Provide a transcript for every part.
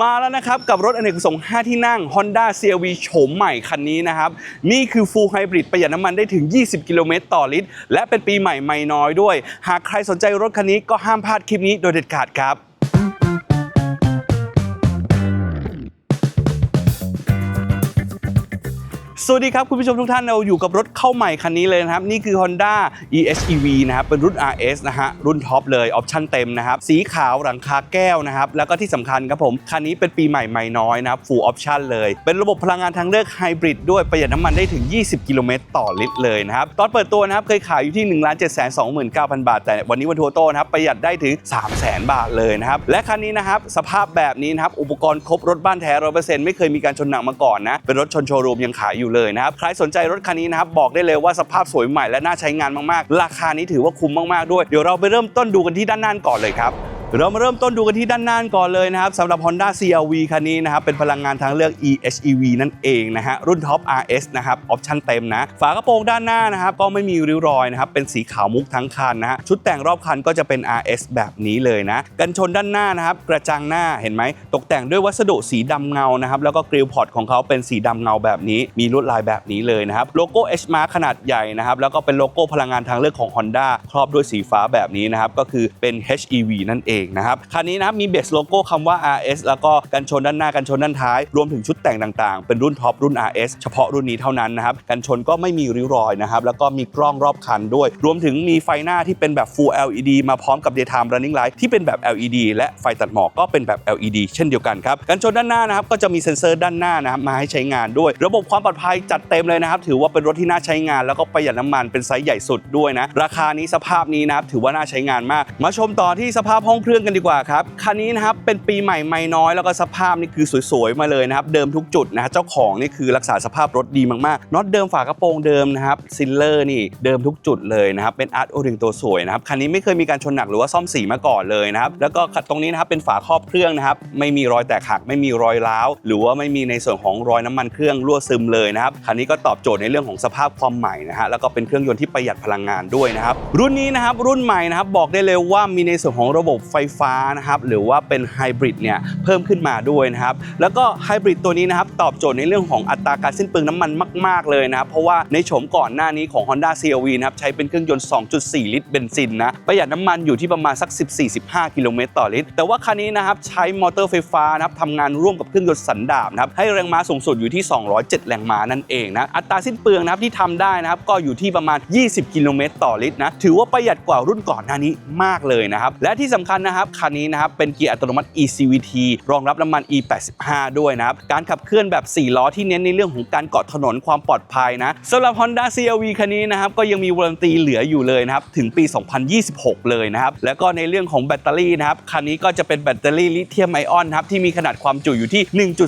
มาแล้วนะครับ กับรถอเนกประสงค์ 5 ที่นั่ง Honda CRV โฉมใหม่คันนี้นะครับ นี่คือ Full Hybrid ประหยัดน้ำมันได้ถึง 20 กิโลเมตรต่อลิตร และเป็นปีใหม่ไม่น้อยด้วย หากใครสนใจรถคันนี้ก็ห้ามพลาดคลิปนี้โดยเด็ดขาดครับ สวัสดีครับ คุณผู้ชมทุกท่านเราอยู่กับรถเข้าใหม่คันนี้เลยนะครับ นี่คือ Honda EHEV นะครับ เป็นรุ่น RS นะฮะ รุ่นท็อปเลยออปชั่นเต็มนะครับ สีขาวหลังคาแก้วนะครับ แล้วก็ที่สำคัญครับผม คันนี้เป็นปีใหม่ใหม่น้อยนะครับ full option เลย เป็นระบบพลังงานทางเลือกไฮบริดด้วยประหยัดน้ำมันได้ถึง 20 กิโลเมตรต่อลิตรเลยนะครับ ตอนเปิดตัวนะครับเคยขายอยู่ที่ 1 7 2 9 0 0 0 บาท แต่วันนี้วันทัวร์โต้นะครับประหยัดได้ถึง 3 0 0 0 0 0 บาทเลยนะครับและคันนี้นะครับสภาพแบบนี้นะครับอุปกรณ์ครบรถบ้านแท้ร้อยเปอร์เซ็นต์ไม่เคยมีการชนหนักมาก่อนนะเป็นรถชนโชว์รูมยังขายอยู่เลยนะครับใครสนใจรถคันนี้นะครับบอกได้เลยว่าสภาพสวยใหม่และน่าใช้งานมากๆ ราคานี้ถือว่าคุ้มมากๆด้วย เดี๋ยวเราไปเริ่มต้นดูกันที่ด้านหน้าก่อนเลยครับ เรามาเริ่มต้นดูกันที่ด้านหน้าก่อนเลยนะครับสำหรับ Honda CRV คันนี้นะครับเป็นพลังงานทางเลือก EHEV นั่นเองนะฮะรุ่นท็อป RS นะครับออปชั่นเต็มนะฝากระโปรงด้านหน้านะครับก็ไม่มีริ้วรอยนะครับเป็นสีขาวมุกทั้งคันนะฮะชุดแต่งรอบคันก็จะเป็น RS แบบนี้เลยนะกันชนด้านหน้านะครับกระจังหน้าเห็นไหมตกแต่งด้วยวัสดุสีดำเงานะครับแล้วก็กริลพอร์ตของเขาเป็นสีดำเงาแบบนี้ มีลวดลายแบบนี้เลยนะครับโลโก้ H Mark ขนาดใหญ่นะครับแล้วก็เป็นโลโก้พลังงานทางเลือกของ Honda ครอบด้วยสีฟ้าแบบนี้นะครับก็คือเป็น HEV นั่นเองนะครับคันนี้นะครับมีเบสโลโก้คำว่า RS แล้วก็กันชนด้านหน้ากันชนด้านท้าย รวมถึงชุดแต่งต่างๆ เป็นรุ่นท็อปรุ่น RS เฉพาะรุ่นนี้เท่านั้นนะครับกันชนก็ไม่มีริ้วรอยนะครับแล้วก็มีกล้องรอบคันด้วย รวมถึงมีไฟหน้าที่เป็นแบบ Full LED มาพร้อมกับ Daytime Running Light ที่เป็นแบบ LED และไฟตัดหมอกก็เป็นแบบ LED เช่นเดียวกันครับกันชนด้านหน้านะครับก็จะมีเซ็นเซอร์ด้านหน้านะครับมาให้ใช้งานด้วย ระบบความปลอดภัยจัดเต็มเลยนะครับถือว่าเป็นรถที่น่าใช้งาน แล้วก็ประหยัดน้ำมันเป็นไซส์ใหญ่สุดด้วยนะราคานี้สภาพนี้นะครับถือว่าน่าใช้งานมาก มาชมต่อที่สภาพห้องเครื่องกันดีกว่าครับ คันนี้นะครับเป็นปีใหม่ไม่น้อยแล้วก็สภาพนี่คือสวยๆมาเลยนะครับ เดิมทุกจุดนะเจ้าของนี่คือรักษาสภาพรถดีมากๆน็อตเดิมฝากระโปรงเดิมนะครับซิลเลอร์นี่เดิมทุกจุดเลยนะครับเป็นอาร์ตโอริงตัวสวยนะครับคันนี้ไม่เคยมีการชนหนักหรือว่าซ่อมสีมาก่อนเลยนะครับแล้วก็ตรงนี้นะครับเป็นฝาครอบเครื่องนะครับไม่มีรอยแตกหักไม่มีรอยร้าว หรือว่าไม่มีในส่วนของรอยน้ำมันเครื่องรั่วซึมเลยนะครับคันนี้ก็ตอบโจทย์ในเรื่องของสภาพความใหม่นะฮะแล้วก็เป็นเครื่องยนต์ที่ประหยัดพลังงานด้วยนะครับรุ่นนี้นะครับรุ่นใหม่นะครับบอกได้เลยว่ามีในส่วนของระบบไฟฟ้านะครับหรือว่าเป็นไฮบริดเนี่ยเพิ่มขึ้นมาด้วยนะครับแล้วก็ไฮบริดตัวนี้นะครับตอบโจทย์ในเรื่องของอัตราการสิ้นเปลืองน้ำมันมาก ๆเลยนะครับเพราะว่าในโฉมก่อนหน้านี้ของ Honda CRV นะครับใช้เป็นเครื่องยนต์ 2.4 ลิตรเบนซินนะประหยัดน้ำมันอยู่ที่ประมาณสัก 14-15 กิโลเมตรต่อลิตร แต่ว่าคันนี้นะครับใช้มอเตอร์ไฟฟ้านะครับทำงานร่วมกับเครื่องยนต์สันดาปนะครับให้แรงม้าสูงสุดอยู่ที่ 207 แรงม้านั่นเองนะอัตราสิ้นเปลืองนะครับที่ทำได้นะครับก็อยู่ที่ประมาณ 20 กิโลเมตรต่อลิตรนะถือว่าประหยัดกว่ารุ่นก่อนหน้านี้มากเลยนะครับและที่สำคัญนะครับคันนี้นะครับเป็นเกียร์อัตโนมัติ eCVT รองรับน้ำมัน E85 ด้วยนะครับการขับเคลื่อนแบบ 4 ล้อที่เน้นในเรื่องของการเกาะถนนความปลอดภัยนะสำหรับ Honda CRV คันนี้นะครับก็ยังมีวารันตีเหลืออยู่เลยนะครับถึงปี 2026 เลยนะครับแล้วก็ในเรื่องของแบตเตอรี่นะครับคันนี้ก็จะเป็นแบตเตอรี่ลิเธียมไอออนครับที่มีขนาดความจุอยู่ที่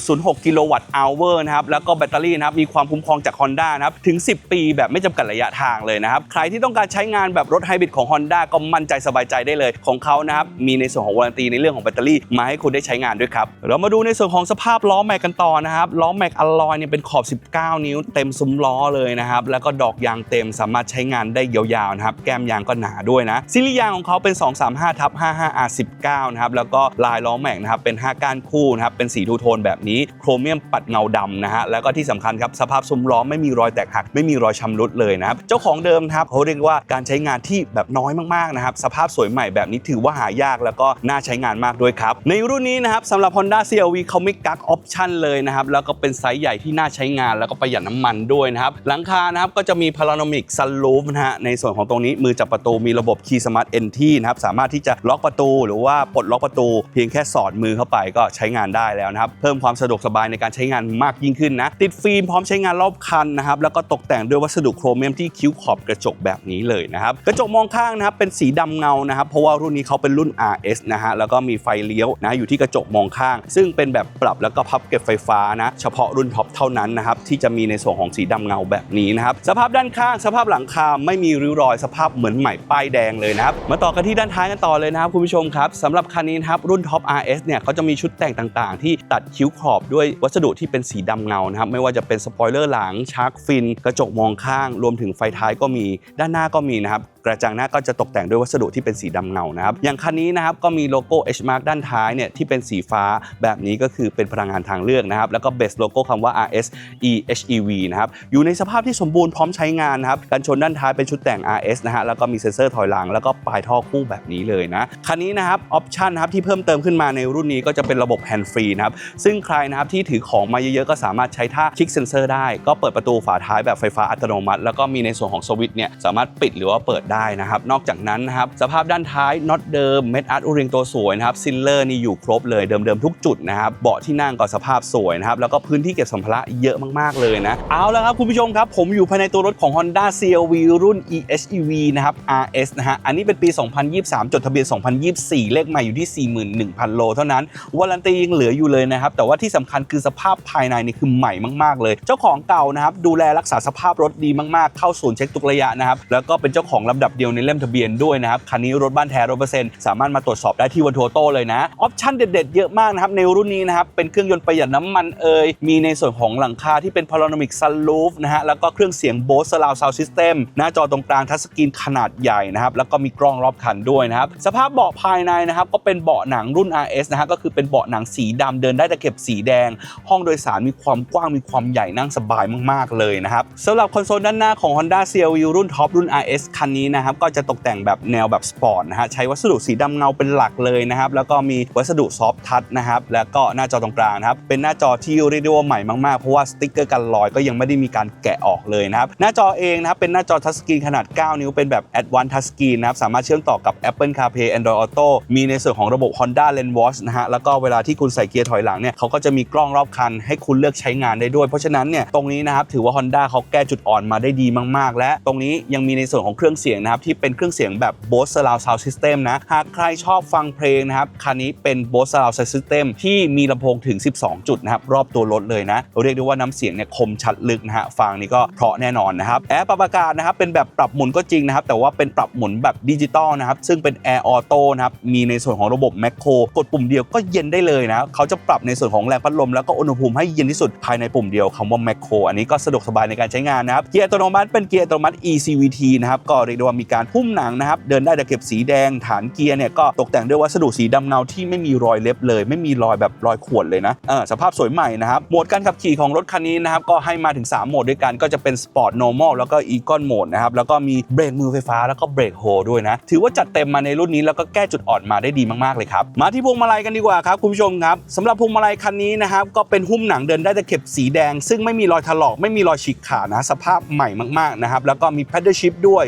1.06 กิโลวัตต์อเวอร์นะครับแล้วก็แบตเตอรี่นะครับมีความคุ้มครองจาก Honda นะครับถึง 10 ปีแบบไม่จำกัดระยะทางเลยนะครับใครที่ต้องการใช้งานแบบรถไฮบริดของ Honda ก็มั่นใจสบายใจได้เลยของเขานะครับมีในส่วนของวารันตีในเรื่องของแบตเตอรี่มาให้คุณได้ใช้งานด้วยครับเรามาดูในส่วนของสภาพล้อแม็กกันต่อนะครับล้อแม็กอลลอยเนี่ยเป็นขอบ 19 นิ้วเต็มซุ้มล้อเลยนะครับแล้วก็ดอกยางเต็มสามารถใช้งานได้ยาวๆนะครับแก้มยางก็หนาด้วยนะซิลิยางของเขาเป็น 235ทับ55 R19 นะครับแล้วก็ลายล้อแม็กนะครับเป็น 5 ก้านคู่นะครับเป็นสีทูโทนแบบนี้โครเมียมปัดเงาดำนะฮะแล้วก็ที่สำคัญครับสภาพซุ้มล้อไม่มีรอยแตกหัก ไม่มีรอยชำรุดเลยนะครับเจ้าของเดิมครับเขาเรียกว่าการใช้งานที่แบบน้อยมากๆนะครับสภาพสวยใหม่แบบนี้ถือว่าหายากแล้วก็น่าใช้งานมากด้วยครับ ในรุ่นนี้นะครับสำหรับ Honda CRV เขาไม่กักออปชันเลยนะครับ แล้วก็เป็นไซส์ใหญ่ที่น่าใช้งานแล้วก็ประหยัดน้ำมันด้วยนะครับ หลังคานะครับก็จะมีพาราโนมิกซันลูฟนะฮะในส่วนของตรงนี้มือจับประตูมีระบบคีย์สมาร์ทเอนทีนะครับสามารถที่จะล็อกประตูหรือว่าปลดล็อกประตู เพียงแค่สอดมือเข้าไปก็ใช้งานได้แล้วนะครับ เพิ่มความสะดวกสบายในการใช้งานมากยิ่งขึ้นนะติดฟิล์มพร้อมใช้งานรอบคันนะครับแล้วก็ตกแต่งด้วยวัสดุโครเมียมที่คิ้วขอบกระจกแบบนี้เลยนะครับกระจกมองข้างนะครับเป็นสีดำเงานะครับเพราะว่ารุ่นนี้เขาเป็นรุ่น RS นะฮะแล้วก็มีไฟเลี้ยวนะอยู่ที่กระจกมองข้าง ซึ่งเป็นแบบปรับแล้วก็พับเก็บไฟฟ้านะเฉพาะรุ่นท็อปเท่านั้นนะครับที่จะมีในส่วนของสีดำเงาแบบนี้นะครับสภาพด้านข้างสภาพหลังคาไม่มีริ้วรอยสภาพเหมือนใหม่ป้ายแดงเลยนะครับมาต่อกันที่ด้านท้ายกันต่อเลยนะครับคุณผู้ชมครับสำหรับคันนี้นะครับรุ่นท็อป RS เนี่ยเขาจะมีชุดแต่งต่างๆ ที่ตัดคิ้วขอบด้วยวัสดุที่เป็นสีดำเงานะครับไม่ว่าจะเป็นสปอยเลอร์หลังชาร์กฟิน กระจกมองข้าง รวมถึงไฟท้ายก็มีด้านหน้าก็มีนะครับ กระจังหน้าก็จะตกแต่งด้วยวัสดุที่เป็นสีดำเงานะครับอย่างคันนี้นะครับก็มีโลโก้ H Mark ด้านท้ายเนี่ยที่เป็นสีฟ้าแบบนี้ก็คือเป็นพลังงานทางเลือกนะครับแล้วก็เบสโลโก้คำว่า RS EHEV นะครับอยู่ในสภาพที่สมบูรณ์พร้อมใช้งานนะครับกันชนด้านท้ายเป็นชุดแต่ง RS นะฮะแล้วก็มีเซ็นเซอร์ถอยหลังแล้วก็ปลายท่อคู่แบบนี้เลยนะคันนี้นะครับออปชันนะครับที่เพิ่มเติมขึ้นมาในรุ่นนี้ก็จะเป็นระบบแฮนด์ฟรีนะครับซึ่งใครนะครับที่ถือของมาเยอะๆก็สามารถใช้ท่าคลิกเซ็นเซอร์ได้ ก็เปิดประตูฝาท้ายแบบไฟฟ้าอัตโนมัติ แล้วก็มีในส่วนของสวิตช์เนี่ยสามารถปิดหรือว่าเปิดได้นะครับ นอกจากนั้นนะครับสภาพด้านท้ายน็อตเดิมเม็ดอาร์ตอูริงตัวสวยนะครับซิลเลอร์นี่อยู่ครบเลยเดิมๆทุกจุดนะครับเบาะที่นั่งก็สภาพสวยนะครับแล้วก็พื้นที่เก็บสัมภาระเยอะมากๆเลยนะเอาละครับคุณผู้ชมครับผมอยู่ภายในตัวรถของ Honda CRV รุ่น EHEV นะครับ RS นะฮะอันนี้เป็นปี 2023 จดทะเบียน 2024 เลขใหม่อยู่ที่ 41,000 โล เท่านั้นวารันตียังเหลืออยู่เลยนะครับแต่ว่าที่สำคัญคือสภาพภายในนี่คือใหม่มากๆเลย เจ้าของเก่านะครับดูแลรักษาสภาพรถดีมากๆ เข้าศูนย์เช็คทุกระยะนะครับแล้วก็เป็นเจ้าของลำดับเดียวในเล่มทะเบียนด้วยนะครับ คันนี้รถบ้านแท้ร้อยเปอร์เซ็นต์สามารถมาตรวจสอบได้ที่วันทัวโต้เลยนะ ออปชั่นเด็ดๆ เยอะมากนะครับ ในรุ่นนี้นะครับ เป็นเครื่องยนต์ประหยัดน้ำมันเอ่ยมีในส่วนของหลังคาที่เป็น panoramic sunroof นะฮะแล้วก็เครื่องเสียง Bose Surround Sound System หน้าจอตรงกลางทัชสกรีนขนาดใหญ่นะครับแล้วก็มีกล้องรอบคันด้วยนะครับสภาพเบาะภายในนะครับก็เป็นเบาะหนังรุ่น RS นะฮะก็คือเป็นเบาะหนังสีดำเดินได้ตะเข็บสีแดง ห้องโดยสารมีความกว้างมีความใหญ่นั่งสบายมากๆเลยนะครับสำหรับคอนโซลด้านหน้าของ Honda CR-V รุ่นท็อปรุ่น RS คันนี้นะครับก็จะตกแต่งแบบแนวแบบสปอร์ตนะฮะใช้วัสดุสีดำเงาเป็นหลักเลยนะครับแล้วก็มีวัสดุซอฟท์ทัชนะครับแล้วก็หน้าจอตรงกลางนะครับเป็นหน้าจอที่เรียกได้ว่าใหม่มากๆเพราะว่าสติ๊กเกอร์กันรอยก็ยังไม่ได้มีการแกะออกเลยนะครับหน้าจอเองนะครับเป็นหน้าจอทัชสกรีนขนาด 9 นิ้วเป็นแบบ Advanced Touch Screen นะครับสามารถเชื่อมต่อกับ Apple CarPlay Android Auto มีในส่วนของระบบ Honda Lane Watch นะฮะแล้วก็เวลาที่คุณใส่เกียร์ถอยหลังเนี่ยเขาก็จะมีกล้องรอบคัน ให้คุณเลือกใช้งานได้ด้วย เพราะฉะนั้นเนี่ยตรงนี้นะครับถือว่า Honda เขาแก้จุดอ่อนมาได้ดีมาก ๆ และตรงนี้ยังมีในส่วนของเครื่องเสียงนะครับที่เป็นเครื่องเสียงแบบ Bose Surround Sound System นะ หากใครชอบฟังเพลงนะครับคันนี้เป็น Bose Surround Sound System ที่มีลำโพงถึง 12 จุดนะครับรอบตัวรถเลยนะ เรียกได้ว่าน้ำเสียงเนี่ยคมชัดลึกนะฮะฟังนี่ก็เพราะแน่นอนนะครับแอร์ปรับอากาศนะครับเป็นแบบปรับหมุนก็จริงนะครับแต่ว่าเป็นปรับหมุนแบบดิจิตอลนะครับซึ่งเป็น Air Auto นะครับมีในส่วนของระบบ m a c r o กดปุ่มเดียวก็เย็นได้เลยนะเขาจะปรับในส่วนของแรงพัดลมแล้วก็อุณหภูมิให้เย็นที่สุดภายในปุ่มเดียวคำว่า m a c r o อันนี้ก็สะดวกสบายในการใช้งานนะครับเกียร์อัตโนมัติเป็นเกียร์อัตโนมัติ ECVT นะครับก็เรียกว่ามีการหุ้มหนังนะครับ เดินได้แตะเข็บสีแดง ฐานเกียร์เนี่ยก็ตกแต่งด้วยวัสดุสีดำเงาที่ไม่มีรอยเล็บเลย ไม่มีรอยแบบรอยข่วนเลยนะเออสภาพสวยใหม่นะครับ โหมดการขับขี่ของรถคันนี้นะครับก็ให้มาถึง 3 โหมดด้วยกันก็จะเป็น Sport Normal แล้วก็ Econ Mode นะครับแล้วก็มีเบรกมือไฟฟ้าแล้วก็เบรกโฮด้วยนะ ถือว่าจัดเต็มมาในรุ่นนี้แล้วก็แก้จุดอ่อนมาได้ดีมากๆเลยครับ มาที่พวงมาลัยกันดีกว่าครับคุณผู้ชมครับสำหรับพวงมาลัยคันนี้นะครับก็เป็นหุ้มหนังเดินได้ตะเข็บสีแดง ซึ่งไม่มีรอยถลอกไม่มีรอยฉีกขาดนะสภาพใหม่มากๆนะครับแล้วก็มี Paddle Shift ด้วย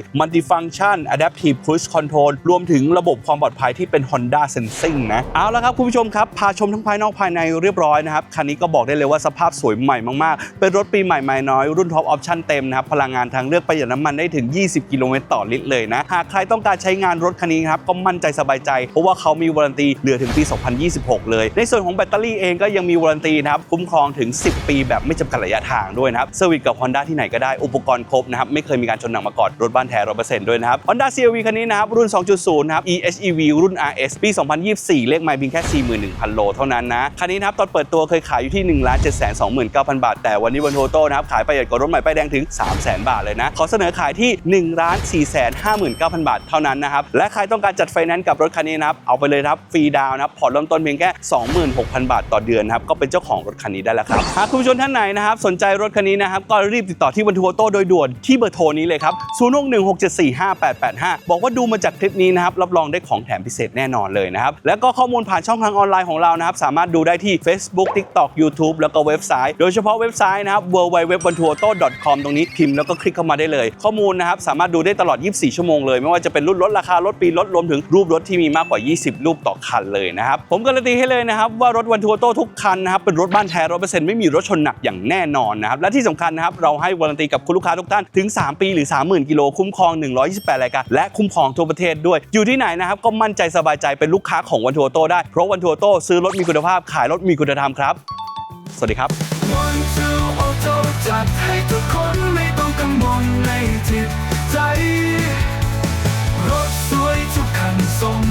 Multifunction Adaptive Cruise Control รวมถึงระบบความปลอดภัยที่เป็น Honda Sensing นะ เอาละครับคุณผู้ชมครับ พาชมทั้งภายนอกภายในเรียบร้อยนะครับ คันนี้ก็บอกได้เลยว่าสภาพสวยใหม่มาก ๆ เป็นรถปีใหม่ใหม่น้อย รุ่นท็อปออปชั่นเต็มนะครับ พลังงานทางเลือกประหยัดน้ำมันได้ถึง 20 กิโลเมตรต่อลิตรเลยนะ หากใครต้องการใช้งานรถคันนี้ครับก็มั่นใจสบายใจ เพราะว่าเขามีวารันตีเหลือถึงปี 2026 เลย ในส่วนของแบตเตอรี่เองก็ยังมีวารันตีนะครับคุ้มครองถึง 10 ปีแบบไม่จำกัดระยะทางด้วยนะครับเซอร์วิสกับ Honda ที่ไหนก็ได้อุปกรณ์ครบนะครับไม่เคยมีการชนหนังมาก่อนรถบ้านแท้100%ด้วยนะครับ Honda CRV คันนี้นะครับ รุ่น 2.0นะครับ EHEV รุ่น RS ปี 2024 เลขไมล์เพียงแค่ 41,000 โลเท่านั้นนะ คันนี้นะครับ ตอนเปิดตัวเคยขายอยู่ที่ 1 7 2 9 0 0 0 บาท แต่วันนี้วันโทโต้นะครับ ขายประหยัดกว่ารถใหม่ป้ายแดงถึง 300,000 บาทเลยนะ ขอเสนอขายที่ 1 4 5 9 0 0 0 บาทเท่านั้นนะครับ และใครต้องการจัดไฟแนนซ์กับรถคันนี้นะครับ เอาไปเลยครับฟรีดาวนะครับ ผ่อนเริ่มต้นเพียงแค่ 26,000 บาทต่อเดือนนะครับ ก็เป็นเจ้าของรถคันนี้ได้แล้วครับ หากคุณผู้ชมท่านไหนนะครับ สนใจรถคันนี้นะครับ ก็รีบติดต่อที่วันทัวโต้โดยด่วนที่เบอร์โทรนี้เลยครับ 0 6 1 6 7 4 45885 บอกว่าดูมาจากคลิปนี้นะครับรับรองได้ของแถมพิเศษแน่นอนเลยนะครับแล้วก็ข้อมูลผ่านช่องทางออนไลน์ของเรานะครับสามารถดูได้ที่ Facebook TikTok YouTube แล้วก็เว็บไซต์ โดยเฉพาะเว็บไซต์นะครับ www.vantuoto.com ตรงนี้พิมพ์แล้วก็คลิกเข้ามาได้เลย ข้อมูลนะครับสามารถดูได้ตลอด 24 ชั่วโมงเลยไม่ว่าจะเป็นรุ่นรถราคารถปีรถรวมถึงรูปรถที่มีมากกว่า 20 รูปต่อคันเลยนะครับผมการันตีให้เลยนะครับว่ารถวันทัวโต้ทุกคันนะครับเป็นรถบ้านแท้ร้อยเปอร์เซ็นต์ไม่มีรถชนหนักอย่างแน่นอนนะครับและที่สำคัญนะครับเราให้วารันตีกับคุณลูกค้าทุกท่านถึง 3 ปีหรือ 30,000 กิโลคุ้มครอง128 รายการ และคุ้มครองทั่วประเทศด้วย อยู่ที่ไหนนะครับ ก็มั่นใจสบายใจเป็นลูกค้าของวันทัวโต้ได้ เพราะวันทัวโต้ซื้อรถมีคุณภาพขายรถมีคุณธรรมครับ สวัสดีครับ One two auto จัดให้ทุกคนไม่ต้องกังวลในจิตใจรถสวยทุกคันส่ง